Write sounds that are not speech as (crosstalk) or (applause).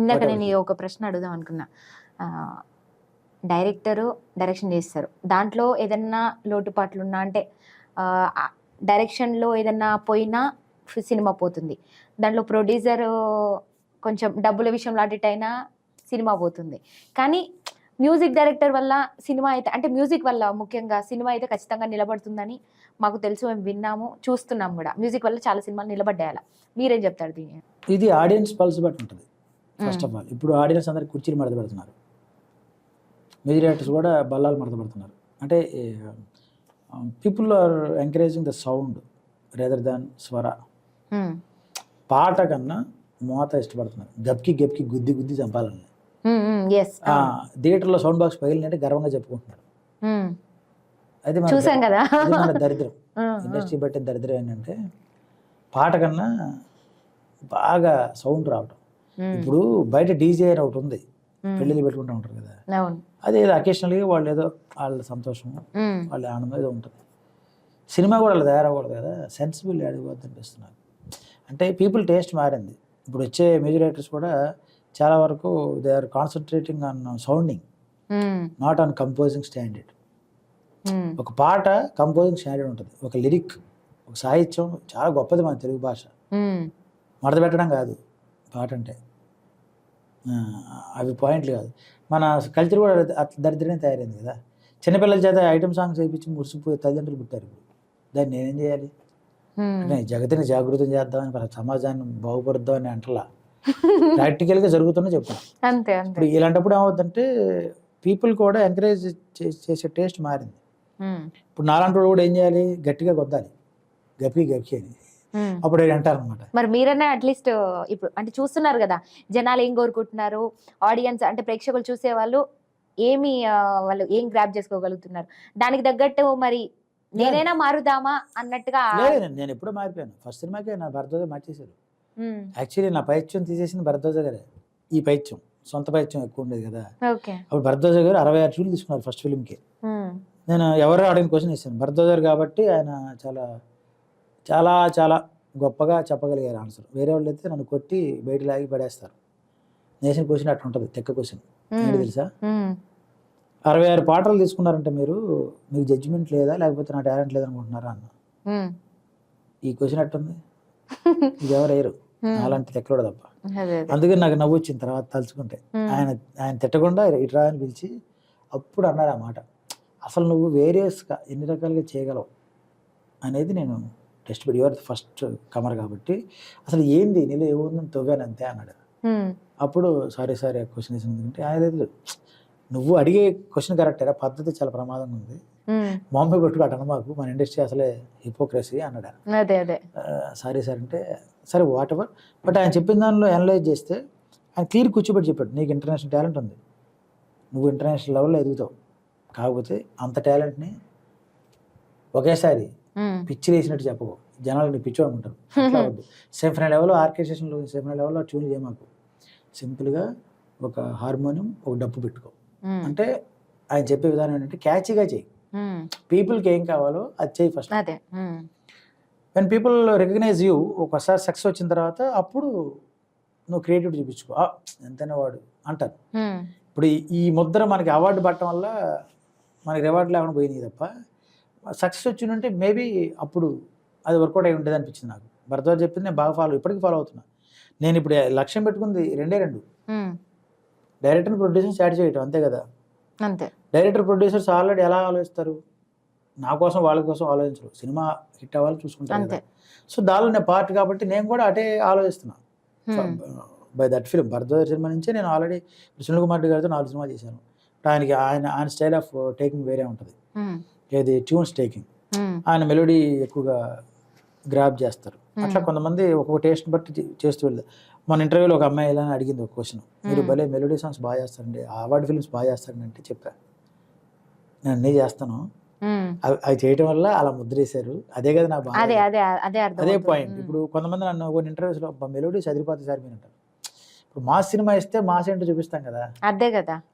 ఇందాక. నేను ఈ ఒక ప్రశ్న అడుగుదాం అనుకున్నా. డైరెక్టరు డైరెక్షన్ చేస్తారు. దాంట్లో ఏదన్నా లోటుపాట్లు ఉన్నా అంటే డైరెక్షన్లో ఏదన్నా పోయినా సినిమా పోతుంది. దాంట్లో ప్రొడ్యూసర్ కొంచెం డబ్బుల విషయంలో అటు అయినా సినిమా పోతుంది. కానీ మ్యూజిక్ డైరెక్టర్ వల్ల సినిమా అయితే అంటే మ్యూజిక్ వల్ల ముఖ్యంగా సినిమా అయితే ఖచ్చితంగా నిలబడుతుందని మాకు తెలుసు మేము విన్నాము చూస్తున్నాం కూడా. మ్యూజిక్ వల్ల చాలా సినిమాలు నిలబడ్డాయాల మీరేం చెప్తారు దీని ఇది ఆడియన్స్ పల్స్ బట్టి ఉంటుంది. ఫస్ట్ ఆఫ్ ఆల్ ఇప్పుడు ఆడియన్స్ అందరికి కుర్చీలు మడత పెడుతున్నారు. మ్యూజిక్ డైరెక్టర్స్ కూడా బల్లాలు మడత పెడుతున్నారు. అంటే people are encouraging the sound rather than స్వర. పాట కన్నా మోత ఇష్టపడుతున్నారు. గప్కి గప్కి గుద్ది గుద్ది చంపాలని. థియేటర్లో సౌండ్ బాక్స్ పగిలినట్టే గర్వంగా చెప్పుకుంటున్నారు. అది చూసాం కదా. మన దరిద్రం. (laughs) ఇండస్ట్రీ బట్టి దరిద్రం ఏంటంటే పాట కన్నా బాగా సౌండ్ రావటం. ఇప్పుడు బయట డీజే అని ఒకటి ఉంది. పెళ్ళిళ్ళు పెట్టుకుంటూ ఉంటారు కదా. అది ఏదో అకేషనల్గా వాళ్ళు ఏదో వాళ్ళ సంతోషం వాళ్ళ ఆనందం ఏదో ఉంటుంది. సినిమా కూడా అలా తయారవ్వకూడదు కదా. సెన్సిబుల్ అడిగిపోద్ది అనిపిస్తున్నారు అంటే పీపుల్ టేస్ట్ మారింది. ఇప్పుడు వచ్చే మ్యూజిక్ డైరెక్టర్స్ కూడా చాలా వరకు they are concentrating on sounding not on composing standard ఒక పాట కంపోజింగ్ స్టాండర్డ్ ఉంటుంది. ఒక లిరిక్ ఒక సాహిత్యం చాలా గొప్పది మన తెలుగు భాష. ఉమ్, మడత పెట్టడం కాదు పాట అంటే. అవి పాయింట్లు కాదు. మన కల్చర్ కూడా దరిద్రమే తయారైంది కదా. చిన్నపిల్లల చేత ఐటమ్ సాంగ్స్ వేయించి మురిసిపోయి తల్లిదండ్రులు పుట్టారు ఇప్పుడు. దాన్ని నేనేం చేయాలి. అంటే జగతిని జాగృతం చేద్దామని మన సమాజాన్ని బాగుపరుద్దామని అంటలా. ప్రాక్టికల్గా జరుగుతున్నా చెప్తాను అంతే అంతే. ఇప్పుడు ఇలాంటప్పుడు ఏమవుతుందంటే పీపుల్ కూడా ఎంకరేజ్ చేసే టేస్ట్ మారింది. ఇప్పుడు నాలాంటి వాడు కూడా ఏం చేయాలి? గట్టిగా కొద్దాలి. గప్పి గప్పి అని. అప్పుడు అంటారు అనమాట మరి మీరన్నా అట్లీస్ట్ ఇప్పుడు అంటే చూస్తున్నారు కదా జనాలు ఏం కోరుకుంటున్నారు? ఆడియన్స్ అంటే ప్రేక్షకులు చూసే వాళ్ళు ఏమి వాళ్ళు ఏం గ్రాప్ చేసుకోగలుగుతున్నారు? దానికి తగ్గట్టు మరి నేనైనా మారుదామా అన్నట్టుగా నేను ఎప్పుడో మారిపోయాను. ఫస్ట్ సినిమాకే నా భరద్వాజ మార్చేశారు యాక్చువల్లీ నా పైత్యం తీసేసింది భరద్వాజ గారే. ఈ పైత్యం సొంత పైత్యం ఎక్కువ ఉండేది కదా. అప్పుడు భరద్వాజ గారు అరవై ఆరు చూలు తీసుకున్నారు ఫస్ట్ ఫిల్మ్కి. ఉమ్, నేను ఎవరు అడిగిన క్వశ్చన్ ఇస్తాను భరద్వాజ గారు కాబట్టి ఆయన చాలా చాలా చాలా గొప్పగా చెప్పగలిగారు ఆన్సర్. వేరే వాళ్ళు అయితే నన్ను కొట్టి బయట లాగి పడేస్తారు. నేసిన క్వశ్చన్ అట్లా ఉంటుంది తెక్క క్వశ్చన్. ఏంటి తెలుసా? అరవై ఆరు పాటలు తీసుకున్నారంటే మీరు మీకు జడ్జిమెంట్ లేదా లేకపోతే నా టాలెంట్ లేదనుకుంటున్నారా అన్న. ఈ క్వశ్చన్ అట్టుంది ఇది ఎవరు వేయరు. అలాంటి తెక్కలోడు తప్ప. అదే అదే. అందుకని నాకు నవ్వు వచ్చింది తర్వాత తలుచుకుంటే. ఆయన ఆయన తిట్టకుండా ఇట్రా అని పిలిచి అప్పుడు అన్నారు ఆ మాట. అసలు నువ్వు వేరియస్గా ఎన్ని రకాలుగా చేయగలవు అనేది నేను టెస్ట్ పెట్టి యువర్ ఫస్ట్ కమర్ కాబట్టి. అసలు ఏంది నీలో ఏముందని తవ్వాను అంతే అన్నాడు. అప్పుడు సారీ సారీ క్వశ్చన్ వేసింది ఆయన లేదు. నువ్వు అడిగే క్వశ్చన్ కరెక్టేరా పద్ధతి చాలా ప్రమాదంగా ఉంది. కొట్టుకు అటన మాకు మన ఇండస్ట్రీ అసలే హిపోక్రసీ అన్నాడు ఆయన. అదే అదే. సారీ సార్ అంటే సరే వాట్ ఎవర్ బట్ ఆయన చెప్పిన దానిలో అనలైజ్ చేస్తే ఆయన క్లియర్ కూర్చోబెట్టి చెప్పాడు నీకు ఇంటర్నేషనల్ టాలెంట్ ఉంది. నువ్వు ఇంటర్నేషనల్ లెవెల్లో ఎదుగుతావు. కాకపోతే అంత టాలెంట్ని ఒకేసారి ఉమ్, పిచ్చి వేసినట్టు చెప్పకు. జనాలు నీ పిచ్చి అనుకుంటారు. (laughs) అట్లా వద్దు. సింఫనీ లెవెల్లో ఆర్కెస్ట్రేషన్లో సింఫనీ లెవెల్లో ట్యూన్ చేయమాకు. సింపుల్గా ఒక హార్మోనియం ఒక డప్పు పెట్టుకో. ఉమ్, అంటే ఆయన చెప్పే విధానం ఏంటంటే క్యాచీగా చేయి. పీపుల్కి ఏం కావాలో అది చేయి first when people recognise you ఒకసారి సక్సెస్ వచ్చిన తర్వాత అప్పుడు నువ్వు క్రియేటివిటీ చూపించుకో. "ఆ, ఎంతైనా వాడు అంటారు. ఇప్పుడు ఈ- ముద్ర మనకి అవార్డు పట్టడం వల్ల మనకి రివార్డు లేకుండా పోయినాయి తప్ప సక్సెస్ వచ్చిందంటే మేబీ అప్పుడు అది వర్కౌట్ అయి ఉండేది అనిపించింది నాకు. భరద్వాజ్ చెప్పింది నేను బాగా ఫాలో ఇప్పటికీ ఫాలో అవుతున్నా. నేను ఇప్పుడు లక్ష్యం పెట్టుకుంది రెండే రెండు. డైరెక్టర్ ప్రొడ్యూసర్స్ యాడ్ చేయటం అంతే కదా. అంతే. డైరెక్టర్ ప్రొడ్యూసర్స్ ఆల్రెడీ ఎలా ఆలోచిస్తారు? నా కోసం వాళ్ళ కోసం ఆలోచించరు. సినిమా హిట్ అవ్వాలి కదా. సో దానిలో నేను పార్ట్ కాబట్టి నేను కూడా అటే ఆలోచిస్తున్నా. Um, by that film Bharadwaj సినిమా నుంచే నేను ఆల్రెడీ సునీల్ కుమార్ రెడ్డి గారితో నాలుగు సినిమాలు చేశాను. ఆయనకి ఆయన ఆయన స్టైల్ ఆఫ్ టేకింగ్ వేరే ఉంటుంది. ఏది? Tunes taking. ఆయన మెలోడీ ఎక్కువగా గ్రాప్ చేస్తారు. అట్లా. కొంతమంది ఒక్కొక్క టేస్ట్ బట్టి చేస్తూ వెళ్తారు. మన ఇంటర్వ్యూలో ఒక అమ్మాయి ఇలా అని అడిగింది ఒక క్వశ్చన్ మీరు. భలే మెలోడీ సాంగ్స్ బాగా చేస్తారండి అవార్డ్ ఫిల్మ్స్ బాగా చేస్తారండి అంటే చెప్పా. నేను అన్నీ చేస్తాను. అవి చేయటం వల్ల అలా ముద్రేశారు. అదే కదా నా బాధ. అదే అదే అదే. పాయింట్. ఇప్పుడు కొంతమంది నన్ను కొన్ని ఇంటర్వ్యూస్లో మెలోడీ చదిరిపోతే సార్ మీరు అంటారు ఇప్పుడు మాస్ సినిమా ఇస్తే మాస్ ఏంటో చూపిస్తాం కదా. అదే కదా.